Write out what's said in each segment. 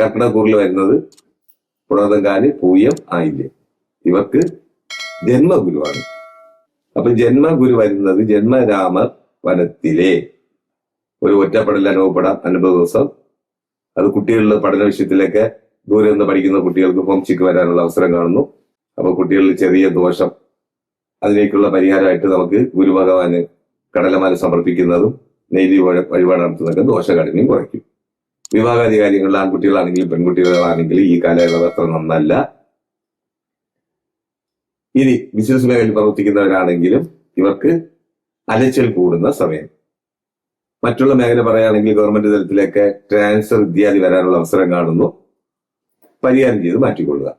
കർക്കിടകൂറിൽ വരുന്നത് പുണർതങ്കാൽ പൂയം ആയില്യം ഇവർക്ക് ജന്മഗുരുവാണ്. അപ്പൊ ജന്മഗുരു വരുന്നത് ജന്മരാമ വനത്തിലെ. ഒരു ഒറ്റപ്പെടൽ അനുഭവപ്പെടാം അനുഭവ ദിവസം. അത് കുട്ടികളുടെ പഠന വിഷയത്തിലൊക്കെ ദൂരെ നിന്ന് പഠിക്കുന്ന കുട്ടികൾക്ക് ഹോംസിക്ക് വരാനുള്ള അവസരം കാണുന്നു. അപ്പൊ കുട്ടികളിൽ ചെറിയ ദോഷം അതിലേക്കുള്ള പരിഹാരമായിട്ട് നമുക്ക് ഗുരുഭഗവാന് കടലമാല സമർപ്പിക്കുന്നതും നെയ്തി വഴി- വഴിപാട് നടത്തുന്നതൊക്കെ ദോഷകാഠിന്യം കുറയ്ക്കും. വിവാഹാദി കാര്യങ്ങളിൽ ആൺകുട്ടികളാണെങ്കിലും പെൺകുട്ടികളാണെങ്കിലും ഈ കാലയളവ് അത്ര നന്നല്ല. ഇനി ബിസിനസ് മേഖലയിൽ പ്രവർത്തിക്കുന്നവരാണെങ്കിലും ഇവർക്ക് അലച്ചൽ കൂടുന്ന സമയം. മറ്റുള്ള മേഖല പറയുകയാണെങ്കിൽ ഗവൺമെന്റ് തലത്തിലൊക്കെ ട്രാൻസ്ഫർ ഇത്യാദി വരാനുള്ള അവസരം കാണുന്നു. പരിഹാരം ചെയ്ത് മാറ്റിക്കൊള്ളുക.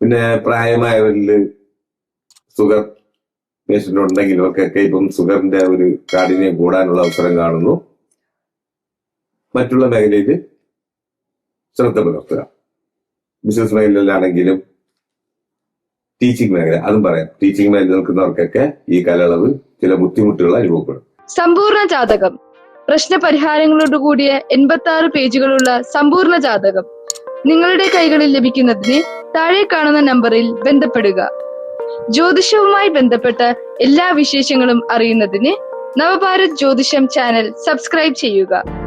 പിന്നെ പ്രായമായവരിൽ സുഗർ പേഷ്യന്റ് ഉണ്ടെങ്കിൽ ഇവർക്കൊക്കെ ഇപ്പം സുഗറിന്റെ ഒരു കാഠിന്യം കൂടാനുള്ള അവസരം കാണുന്നു. മറ്റുള്ള മേഖലയിൽ ശ്രദ്ധ പുലർത്തുക. ബിസിനസ് മേഖലയിലാണെങ്കിലും ടീച്ചിങ് മേഖല അതും പറയാം. ടീച്ചിങ് മേഖല നിൽക്കുന്നവർക്കൊക്കെ ഈ കാലയളവ് ചില ബുദ്ധിമുട്ടുകൾ അനുഭവപ്പെടും. സമ്പൂർണ ജാതകം. പ്രശ്ന പരിഹാരങ്ങളോട് കൂടിയ എൺപത്തി ആറ് പേജുകളുള്ള സമ്പൂർണ ജാതകം നിങ്ങളുടെ കൈകളിൽ ലഭിക്കുന്നതിന് താഴെ കാണുന്ന നമ്പറിൽ ബന്ധപ്പെടുക. ജ്യോതിഷവുമായി ബന്ധപ്പെട്ട എല്ലാ വിശേഷങ്ങളും അറിയുന്നതിന് നവഭാരത് ജ്യോതിഷം ചാനൽ സബ്സ്ക്രൈബ് ചെയ്യുക.